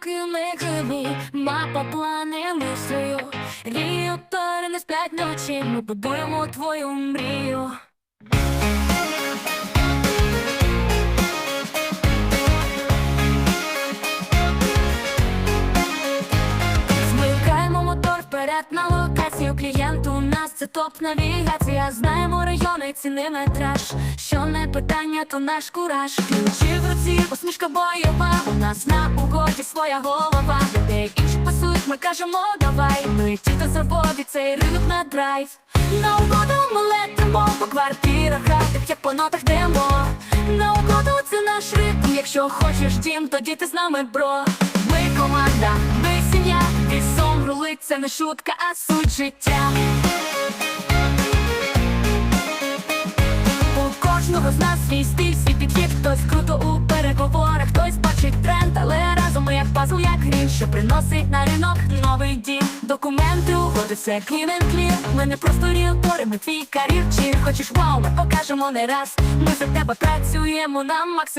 кроки ми криві, мапа плани лисою Рію тори не сплять ночі, ми будуємо твою мрію. Змикаємо мотор вперед на локацію клієнту. У нас це топ навігація. Знаємо райони, ціни метраж. Що не питання, то наш кураж. Ключі в руці, посмішка бойова. У нас на угоді своя голова. Людей інші пасують, ми кажемо давай. Ми ті, хто заводі цей ринок на драйв. На угоду ми летимо по квартирах, хатах, як по нотах демо. На угоду це наш ритм. Якщо хочеш дім, тоді ти з нами, бро. Ми команда, це не шутка, а суть життя. У кожного з нас свій стиль, свій підхід, хтось круто у переговорах, хтось бачить тренд, але разом ми як пазл, як грім, що приносить на ринок новий дім. Документи, угоди, все and clear Ми не просто ріелтори, ми твій кар'єр Чи хочеш вау, ми покажемо не раз. Ми за тебе працюємо на максимум.